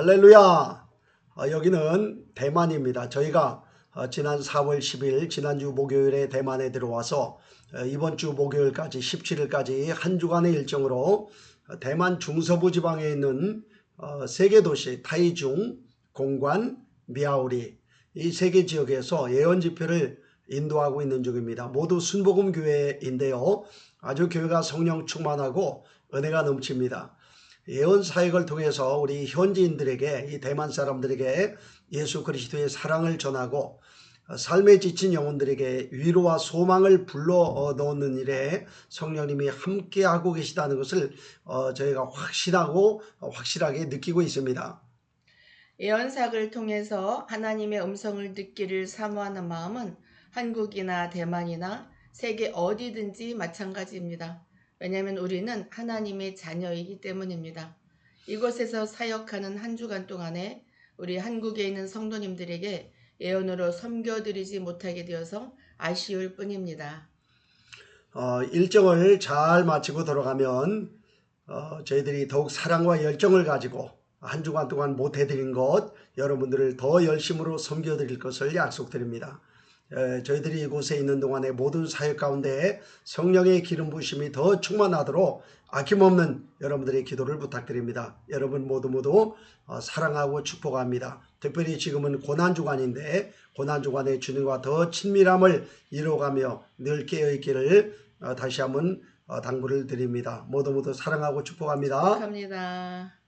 할렐루야! 어, 여기는 대만입니다. 저희가 어, 지난 4월 10일 지난주 목요일에 대만에 들어와서 어, 이번 주 목요일까지 17일까지 한 주간의 일정으로 어, 대만 중서부 지방에 있는 어, 세계 도시 타이중, 공관, 미아오리 이 세 개 지역에서 예언 집회를 인도하고 있는 중입니다. 모두 순복음 교회인데요. 아주 교회가 성령 충만하고 은혜가 넘칩니다. 예언 사역을 통해서 우리 현지인들에게 이 대만 사람들에게 예수 그리스도의 사랑을 전하고 어, 삶에 지친 영혼들에게 위로와 소망을 불러 어, 넣는 일에 성령님이 함께하고 계시다는 것을 어, 저희가 확신하고 어, 확실하게 느끼고 있습니다. 예언사를 통해서 하나님의 음성을 듣기를 사모하는 마음은 한국이나 대만이나 세계 어디든지 마찬가지입니다. 왜냐하면 우리는 하나님의 자녀이기 때문입니다. 이곳에서 사역하는 한 주간 동안에 우리 한국에 있는 성도님들에게 예언으로 섬겨드리지 못하게 되어서 아쉬울 뿐입니다. 어, 일정을 잘 마치고 돌아가면 어, 저희들이 더욱 사랑과 열정을 가지고 한 주간 동안 못해드린 것 여러분들을 더 열심으로 섬겨드릴 것을 약속드립니다. 에, 저희들이 이곳에 있는 동안의 모든 사역 가운데 성령의 기름 부심이 더 충만하도록 아낌없는 여러분들의 기도를 부탁드립니다. 여러분 모두 모두 어, 사랑하고 축복합니다. 특별히 지금은 고난 주간인데 고난 주간에 주님과 더 친밀함을 이루어가며 늘 깨어 있기를 어, 다시 한번 어, 당부를 드립니다. 모두 모두 사랑하고 축복합니다. 축하합니다.